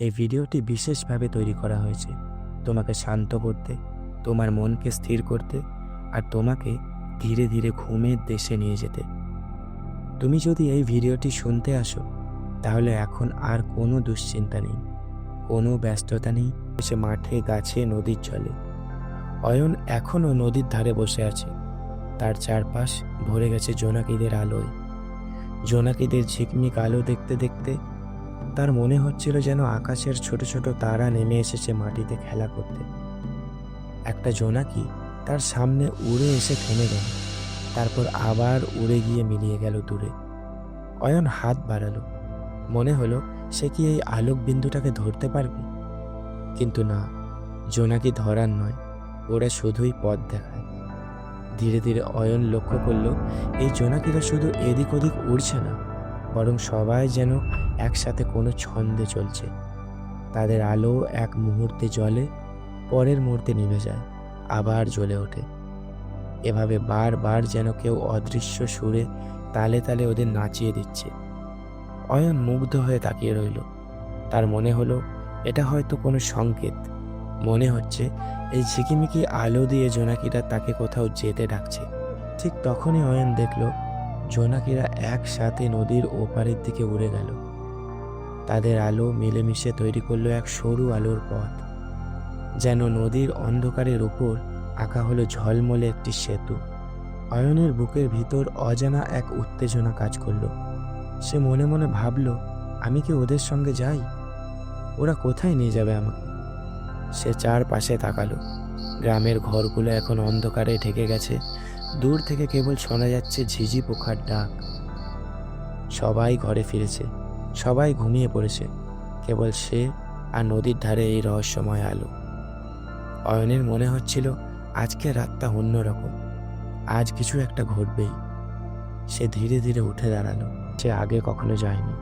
এই ভিডিওটি বিশেষভাবে তৈরি করা হয়েছে। তোমাকে শান্ত করতে, তোমার মনকে স্থির করতে আর তোমাকে ধীরে ধীরে ঘুমের দেশে নিয়ে যেতে। তুমি যদি এই ভিডিওটি শুনতে আসো, তাহলে এখন আর কোনো দুশ্চিন্তা নেই, কোনো ব্যস্ততা নেই। সে মাঠে, গাছে, নদীর জলে। অয়ন এখনও নদীর ধারে বসে আছে। তার চারপাশ ভরে গেছে জোনাকিদের আলোয়। জোনাকিদের ঝিকমিক আলো দেখতে দেখতে তার মনে হচ্ছিল যেন আকাশের ছোট ছোট তারা নেমে এসেছে মাটিতে খেলা করতে। একটা জোনাকি তার সামনে উড়ে এসে থেমে গেল, তারপর আবার উড়ে গিয়ে মিলিয়ে গেল দূরে। অয়ন হাত বাড়ালো, মনে হলো সে কি এই আলোক বিন্দুটাকে ধরতে পারবে? কিন্তু না জোনাকি ধরার নয়, ওরা শুধুই পথ দেখায়। ধীরে ধীরে অয়ন লক্ষ্য করল, এই জোনাকিরা শুধু এদিক ওদিক উড়ছে না। বরং সবাই যেন একসাথে কোনো ছন্দে চলছে। তাদের আলো এক মুহূর্তে জ্বলে, পরের মুহূর্তে নিভে যায়, আবার জ্বলে ওঠে। এভাবে বারবার যেন কেউ অদৃশ্য সুরে তালে তালে ওদের নাচিয়ে দিচ্ছে। অয়ন মুগ্ধ হয়ে তাকিয়ে রইল। তার মনে হলো, এটা হয়তো কোনো সংকেত। মনে হচ্ছে, এই ঝিকিমিকি আলো দিয়ে জোনাকিটা তাকে কোথাও যেতে ডাকছে। ঠিক তখনই অয়ন দেখল জোনাকিরা একসাথে নদীর ওপারের দিকে উড়ে গেল। তাদের আলো মিলেমিশে তৈরি করল এক সরু আলোর পথ, যেন নদীর অন্ধকারের উপর আঁকা হলো ঝলমলে একটি সেতু। অয়নের বুকের ভিতর অজানা এক উত্তেজনা কাজ করল। সে মনে মনে ভাবল, আমি কি ওদের সঙ্গে যাই? ওরা কোথায় নিয়ে যাবে আমাকে? সে চারপাশে তাকালো। গ্রামের ঘরগুলো এখন অন্ধকারে ঢেকে গেছে। দূর থেকে কেবল শোনা যাচ্ছে ঝিঝি পোখার ডাক। সবাই ঘরে ফিরেছে, সবাই ঘুমিয়ে পড়েছে, কেবল সে আর নদীর ধারে এই রহস্যময় আলো। অয়নের মনে হচ্ছিল, আজকে রাতটা অন্যরকম আজ কিছু একটা ঘটবেই। সে ধীরে ধীরে উঠে দাঁড়াল, সে আগে কখনো যায়নি।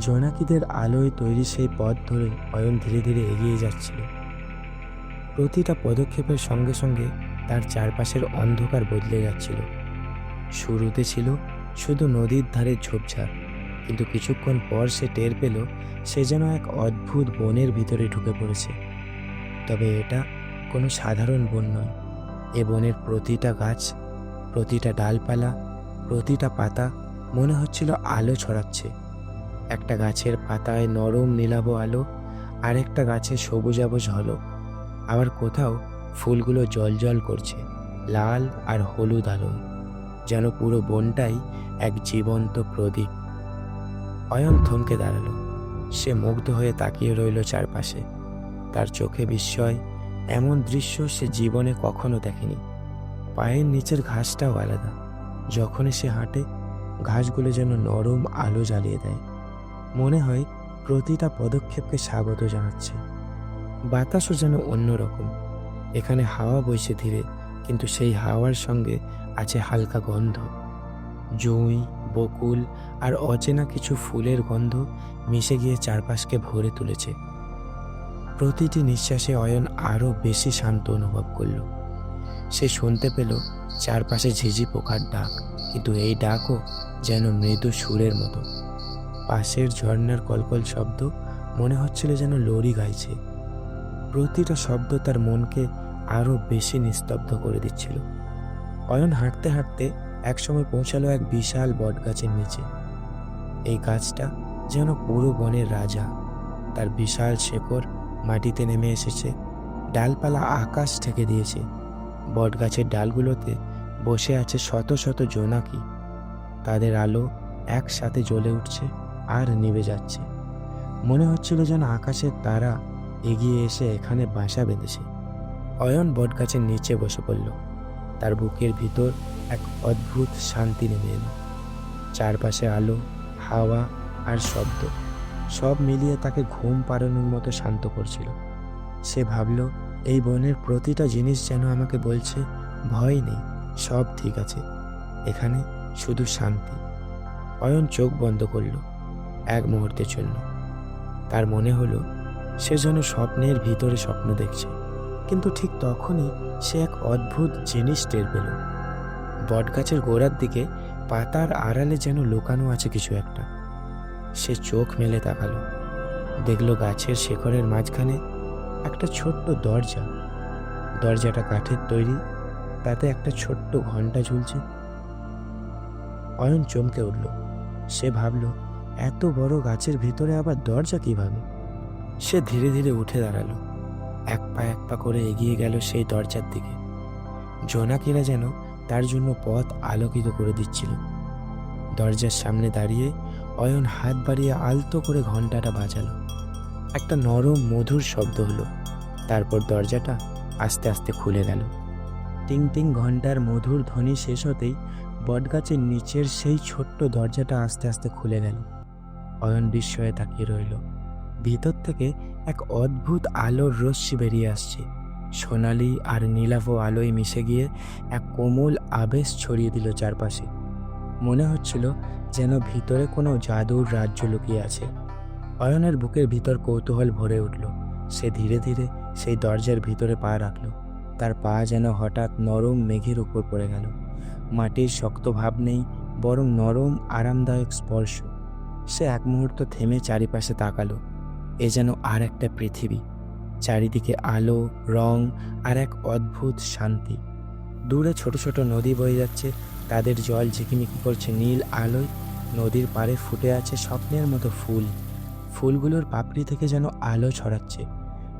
জোনাকিদের আলোয় তৈরি সেই পথ ধরে অয়ন ধীরে ধীরে এগিয়ে যাচ্ছিল। প্রতিটা পদক্ষেপের সঙ্গে সঙ্গে তার চারপাশের অন্ধকার বদলে যাচ্ছিল। শুরুতে ছিল শুধু নদীর ধারে ঝোপঝাড়, কিন্তু কিছুক্ষণ পর সে টের পেল সে যেন এক অদ্ভুত বনের ভিতরে ঢুকে পড়েছে। তবে এটা কোনো সাধারণ বন নয়। এ বনের প্রতিটা গাছ, প্রতিটা ডালপালা, প্রতিটা পাতা মনে হচ্ছিল আলো ছড়াচ্ছে। একটা গাছের পাতায় নরম নীলাভ আলো, আরেকটা গাছে সবুজাব ঝলক। আবার কোথাও ফুলগুলো জল করছে, লাল আর হলুদ আলো যেন পুরো বনটাই এক জীবন্ত প্রদীপ। অয়ন থমকে দাঁড়াল। সে মুগ্ধ হয়ে তাকিয়ে রইল চারপাশে। তার চোখে বিস্ময়, এমন দৃশ্য সে জীবনে কখনো দেখেনি। পায়ের নিচের ঘাসটাও আলাদা। যখনই সে হাঁটে, ঘাসগুলো যেন নরম আলো জ্বালিয়ে দেয়। মনে হয় প্রতিটা পদক্ষেপকে স্বাগত জানাচ্ছে। বাতাসও যেন অন্যরকম। এখানে হাওয়া বইছে ধীরে, কিন্তু সেই হাওয়ার সঙ্গে আছে হালকা গন্ধ। জুঁই, বকুল আর অচেনা কিছু ফুলের গন্ধ মিশে গিয়ে চারপাশকে ভরে তুলেছে। প্রতিটি নিঃশ্বাসে অয়ন আরও বেশি শান্ত অনুভব করল। সে শুনতে পেল চারপাশে ঝিঝি পোকার ডাক, কিন্তু এই ডাকও যেন মৃদু সুরের মতো। পাশের ঝর্ণার কলকল শব্দ মনে হচ্ছিল যেন লরি গাইছে। প্রতিটা শব্দ তার মনকে আরও বেশি নিস্তব্ধ করে দিচ্ছিল। অয়ন হাঁটতে হাঁটতে একসময় পৌঁছালো এক বিশাল বটগাছের নিচে। এই গাছটা যেন পুরো বনের রাজা। তার বিশাল শেকড় মাটিতে নেমে এসেছে। ডালপালা আকাশ ঠেকে দিয়েছে। বটগাছের ডালগুলোতে বসে আছে শত শত জোনাকি। তাদের আলো একসাথে জ্বলে উঠছে আর নিভে যাচ্ছে। মনে হচ্ছিল যেন আকাশের তারা এগিয়ে এসে এখানে বাসা বেঁধেছে। অয়ন বটগাছের নিচে বসে পড়ল। তার বুকের ভিতর এক অদ্ভুত শান্তি নেমে এলো। চারপাশে আলো, হাওয়া আর শব্দ, সব মিলিয়ে তাকে ঘুম পাড়ানোর মতো শান্ত করছিল। সে ভাবল, এই বনের প্রতিটা জিনিস যেন আমাকে বলছে, ভয় নেই, সব ঠিক আছে। এখানে শুধু শান্তি। অয়ন চোখ বন্ধ করল এক মুহূর্তের জন্য। তার মনে হলো সে যেন স্বপ্নের ভিতরে স্বপ্ন দেখছে। কিন্তু ঠিক তখনই সে এক অদ্ভুত জিনিস টের পেল। বটগাছের গোড়ার দিকে পাতার আড়ালে যেন লুকানো আছে কিছু একটা। সে চোখ মেলে তাকালো। দেখল গাছের শেকড়ের মাঝখানে একটা ছোট্ট দরজা। দরজাটা কাঠের তৈরি, তাতে একটা ছোট্ট ঘণ্টা ঝুলছে। অয়ন চমকে উঠল। সে ভাবল, এত বড় গাছের ভিতরে আবার দরজা কীভাবে? সে ধীরে ধীরে উঠে দাঁড়াল। এক পা এক পা করে এগিয়ে গেল সেই দরজার দিকে। জোনাকিরা যেন তার জন্য পথ আলোকিত করে দিচ্ছিল। দরজার সামনে দাঁড়িয়ে অয়ন হাত বাড়িয়ে আলতো করে ঘন্টাটা বাজালো। একটা নরম, মধুর শব্দ হলো। তারপর দরজাটা আস্তে আস্তে খুলে গেল। টিং টিং ঘণ্টার মধুর ধ্বনি শেষ হতেই বটগাছের নিচের সেই ছোট্ট দরজাটা আস্তে আস্তে খুলে গেল। অয়ন বিস্ময়ে তাকিয়ে রইল। ভিতর থেকে এক অদ্ভুত আলোর রশ্মি বেরিয়ে আসছে। সোনালি আর নীলাভ আলোয় মিশে গিয়ে এক কোমল আবেশ ছড়িয়ে দিল চারপাশে। মনে হচ্ছিল যেন ভিতরে কোনো জাদুর রাজ্য লুকিয়ে আছে। অয়নের বুকের ভিতর কৌতূহল ভরে উঠল। সে ধীরে ধীরে সেই দরজার ভিতরে পা রাখল। তার পা যেন হঠাৎ নরম মেঘের উপর পড়ে গেল। মাটির শক্ত ভাব নেই, বরং নরম, আরামদায়ক স্পর্শ। সে এক মুহূর্ত থেমে চারিপাশে তাকালো। এ যেন আর একটা পৃথিবী, চারিদিকে আলো, রং আর এক অদ্ভুত শান্তি। দূরে ছোট ছোট নদী বয়ে যাচ্ছে, তাদের জল ঝিকিমিকি করছে নীল আলোয়, নদীর পাড়ে ফুটে আছে স্বপ্নের মতো ফুল। ফুলগুলোর পাপড়ি থেকে যেন আলো ছড়াচ্ছে,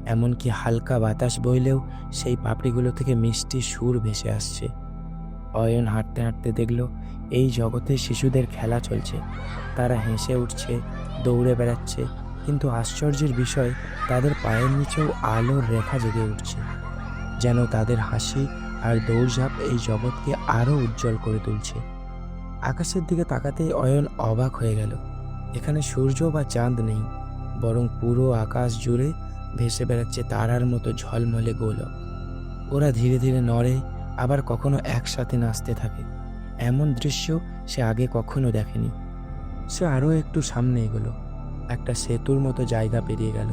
এমনকি হালকা বাতাস বইলেও সেই পাপড়িগুলো থেকে মিষ্টি সুর ভেসে আসছে। অয়ন হাঁটতে হাঁটতে দেখল, এই জগতে শিশুদের খেলা চলছে। তারা হেসে উঠছে, দৌড়ে বেড়াচ্ছে কিন্তু আশ্চর্যের বিষয়, তাদের পায়ের নিচেও আলোর রেখা জেগে উঠছে, যেন তাদের হাসি আর দৌড়ঝাঁপ এই জগৎকে আরও উজ্জ্বল করে তুলছে। আকাশের দিকে তাকাতেই অয়ন অবাক হয়ে গেল, এখানে সূর্য বা চাঁদ নেই, বরং পুরো আকাশ জুড়ে ভেসে বেড়াচ্ছে তারার মতো ঝলমলে গোলক। ওরা ধীরে ধীরে নড়ে, আবার কখনো একসাথে নাচতে থাকে। এমন দৃশ্য সে আগে কখনো দেখেনি। সে আরও একটু সামনে এগোলো। একটা সেতুর মতো জায়গা পেরিয়ে গেল।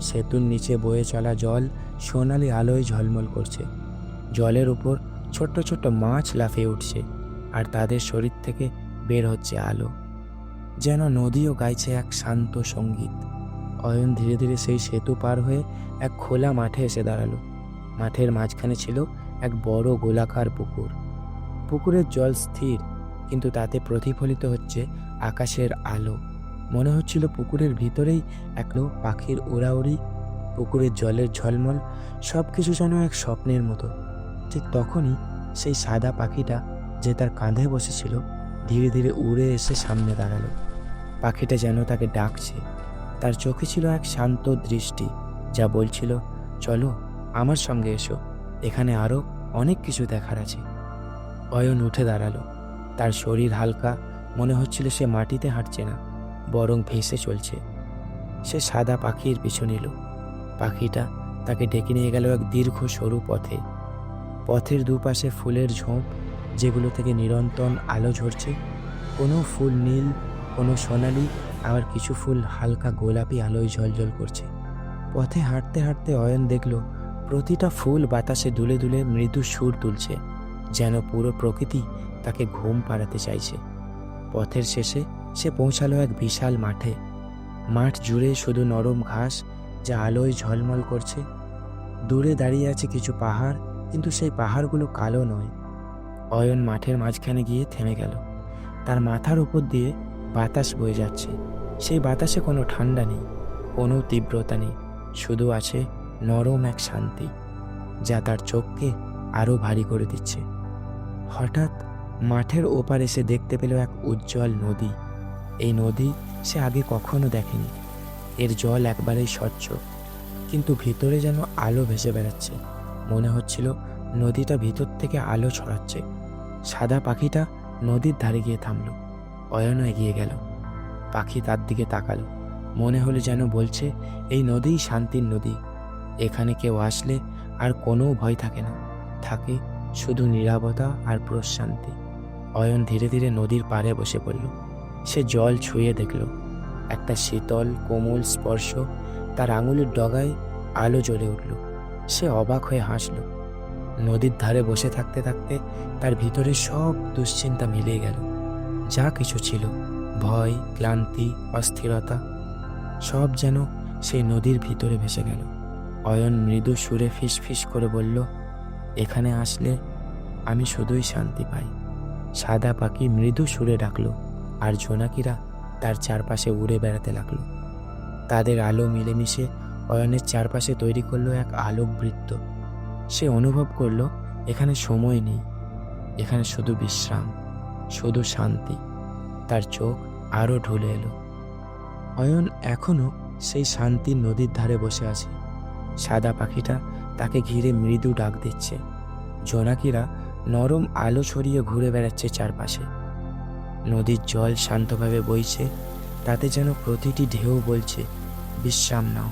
সেতুর নিচে বয়ে চলা জল সোনালি আলোয় ঝলমল করছে। জলের উপর ছোট্ট ছোট্ট মাছ লাফিয়ে উঠছে আর তাদের শরীর থেকে বের হচ্ছে আলো। যেন নদীও গাইছে এক শান্ত সংগীত। অয়ন ধীরে ধীরে সেই সেতু পার হয়ে এক খোলা মাঠে এসে দাঁড়াল। মাঠের মাঝখানে ছিল এক বড় গোলাকার পুকুর। পুকুরের জল স্থির, কিন্তু তাতে প্রতিফলিত হচ্ছে আকাশের আলো। মনে হচ্ছিল পুকুরের ভিতরেই এক লো পাখির উড়াউড়ি, পুকুরের জলের ঝলমল সব কিছু যেন এক স্বপ্নের মতো। ঠিক তখনই সেই সাদা পাখিটা যে তার কাঁধে বসেছিল, ধীরে ধীরে উড়ে এসে সামনে দাঁড়াল। পাখিটা যেন তাকে ডাকছে। তার চোখে ছিল এক শান্ত দৃষ্টি, যা বলছিল, চলো, আমার সঙ্গে এসো। এখানে আরও অনেক কিছু দেখার আছে। অয়ন উঠে দাঁড়াল। তার শরীর হালকা, মনে হচ্ছিল সে মাটিতে হাঁটছে না। বরং ভেসে চলছে। সে সাদা পাখির পিছু নিল। পাখিটা তাকে ডেকে নিয়ে গেল এক দীর্ঘ সরু পথে। পথের দুপাশে ফুলের ঝোঁপ, যেগুলো থেকে নিরন্তর আলো ঝরছে। কোনো ফুল নীল, কোনো সোনালি, আবার কিছু ফুল হালকা গোলাপি আলোয় ঝলঝল করছে। পথে হাঁটতে হাঁটতে অয়ন দেখল, প্রতিটা ফুল বাতাসে দুলে দুলে মৃদু সুর তুলছে, যেন পুরো প্রকৃতি তাকে ঘুম পাড়াতে চাইছে। পথের শেষে সে পৌঁছালো এক বিশাল মাঠে। মাঠ জুড়ে শুধু নরম ঘাস যা আলোয় ঝলমল করছে। দূরে দাঁড়িয়ে আছে কিছু পাহাড়, কিন্তু সেই পাহাড়গুলো কালো নয়। অয়ন মাঠের মাঝখানে গিয়ে থেমে গেল। তার মাথার উপর দিয়ে বাতাস বয়ে যাচ্ছে। সেই বাতাসে কোনো ঠান্ডা নেই, কোনো তীব্রতা নেই, শুধু আছে নরম এক শান্তি, যা তার চোখকে আরও ভারী করে দিচ্ছে। হঠাৎ মাঠের ওপারে সে দেখতে পেল এক উজ্জ্বল নদী। এই নদী সে আগে কখনো দেখেনি। এর জল একবারেই স্বচ্ছ, কিন্তু ভিতরে যেন আলো ভেসে বেড়াচ্ছে। মনে হচ্ছিল নদীটা ভিতর থেকে আলো ছড়াচ্ছে। সাদা পাখিটা নদীর ধারে গিয়ে থামলো। অয়ন এগিয়ে গেল। পাখি তার দিকে তাকালো। মনে হলো যেন বলছে, এই নদীই শান্তির নদী। এখানে কেউ আসলে আর কোনো ভয় থাকে না। থাকে শুধু নীরবতা আর প্রশান্তি। অয়ন ধীরে ধীরে নদীর পাড়ে বসে পড়ল। সে জল ছুঁয়ে দেখল। একটা শীতল, কোমল স্পর্শ তার আঙুলের ডগায় আলো জ্বলে উঠল। সে অবাক হয়ে হাসল। নদীর ধারে বসে থাকতে থাকতে তার ভিতরে সব দুশ্চিন্তা মিলিয়ে গেল। যা কিছু ছিল, ভয়, ক্লান্তি, অস্থিরতা, সব যেন সেই নদীর ভিতরে ভেসে গেল। অয়ন মৃদু সুরে ফিস ফিস করে বলল, এখানে আসলে আমি শুধুই শান্তি পাই। সাদা পাখি মৃদু সুরে ডাকলো আর জোনাকিরা তার চারপাশে উড়ে বেড়াতে লাগল। তাদের আলো মিলেমিশে অয়নের চারপাশে তৈরি করল এক আলোক বৃত্ত সে অনুভব করল, এখানে সময় নেই। এখানে শুধু বিশ্রাম, শুধু শান্তি। তার চোখ আরও ঢুলে এলো। অয়ন এখনও সেই শান্তির নদীর ধারে বসে আছে। সাদা পাখিটা তাকে ঘিরে মৃদু ডাক দিচ্ছে। জোনাকিরা নরম আলো ছড়িয়ে ঘুরে বেড়াচ্ছে চারপাশে। নদীর জল শান্তভাবে বইছে, তাতে যেন প্রতিটি ঢেউ বলছে, বিশ্রাম নাও,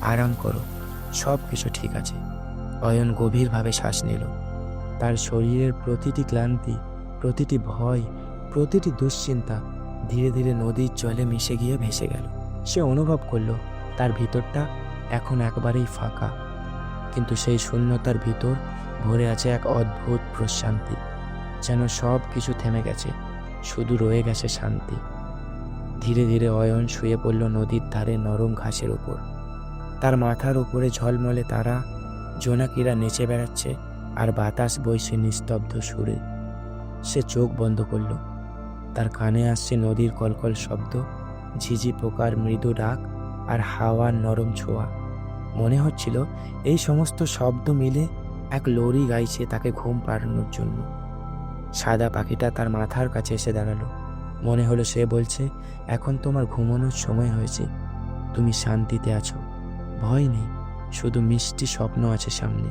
আরাম করো সব কিছু ঠিক আছে। অয়ন গভীরভাবে শ্বাস নিল। তার শরীরের প্রতিটি ক্লান্তি, প্রতিটি ভয়, প্রতিটি দুশ্চিন্তা ধীরে ধীরে নদীর জলে মিশে গিয়ে ভেসে গেল। সে অনুভব করল, তার ভিতরটা এখন একবারেই ফাঁকা। কিন্তু সেই শূন্যতার ভিতর ভরে আছে এক অদ্ভুত প্রশান্তি, যেন সব কিছু থেমে গেছে। শুধু রয়ে গেছে শান্তি। ধীরে ধীরে অয়ন শুয়ে পড়ল নদীর ধারে নরম ঘাসের ওপর তার মাথার উপরে ঝলমলে তারা, জোনাকিরা নেচে বেড়াচ্ছে আর বাতাস বইছে নিস্তব্ধ সুরে। সে চোখ বন্ধ করল। তার কানে আসছে নদীর কলকল শব্দ, ঝিঝি পোকার মৃদু ডাক আর হাওয়ার নরম ছোঁয়া। মনে হচ্ছিল এই সমস্ত শব্দ মিলে এক লরি গাইছে তাকে ঘুম পাড়ানোর জন্য। সাদা পাখিটা তার মাথার কাছে এসে দাঁড়াল। মনে হলো সে বলছে, এখন তোমার ঘুমানোর সময় হয়েছে। তুমি শান্তিতে আছো। ভয় নেই, শুধু মিষ্টি স্বপ্ন আছে সামনে।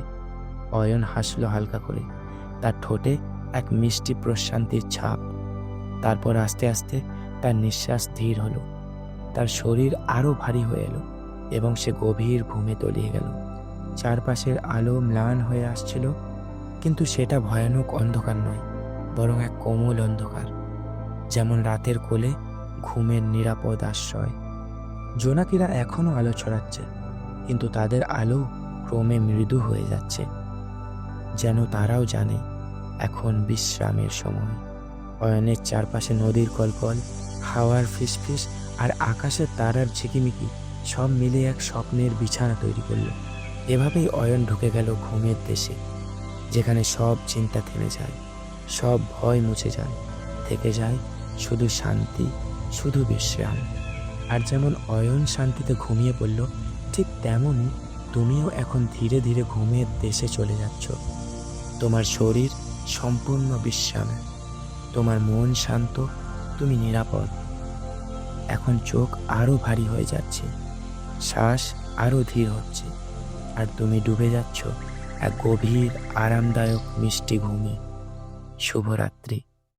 অয়ন হাসলো হালকা করে। তার ঠোঁটে এক মিষ্টি প্রশান্তির ছাপ। তারপর আস্তে আস্তে তার নিঃশ্বাস স্থির হলো। তার শরীর আরও ভারী হয়ে এলো এবং সে গভীর ঘুমে তলিয়ে গেল। চারপাশের আলো ম্লান হয়ে আসছিল, কিন্তু সেটা ভয়ানক অন্ধকার নয়। বরং এক কোমল অন্ধকার, যেমন রাতের কোলে ঘুমের নিরাপদ আশ্রয়। জোনাকিরা এখনও আলো ছড়াচ্ছে, কিন্তু তাদের আলো ক্রমে মৃদু হয়ে যাচ্ছে, যেন তারাও জানে এখন বিশ্রামের সময়। অয়নের চারপাশে নদীর কলকল, হাওয়ার ফিসফিস আর আকাশের তারার ঝিকিমিকি সব মিলে এক স্বপ্নের বিছানা তৈরি করল। এভাবেই অয়ন ঢুকে গেল ঘুমের দেশে, যেখানে সব চিন্তা থেমে যায়। সব ভয় মুছে যায়। থেকে যায় শুধু শান্তি, শুধু বিশ্রাম। আর যেমন অয়ন শান্তিতে ঘুমিয়ে পড়ল, ঠিক তেমনই তুমিও এখন ধীরে ধীরে ঘুমিয়ে দেশে চলে যাচ্ছ। তোমার শরীর সম্পূর্ণ বিশ্রামে। তোমার মন শান্ত, তুমি নিরাপদ। এখন চোখ আরও ভারী হয়ে যাচ্ছে, শ্বাস আরও ধীর হচ্ছে। আর তুমি ডুবে যাচ্ছ এক গভীর, আরামদায়ক মিষ্টি ঘুমে। শুভরাত্রি।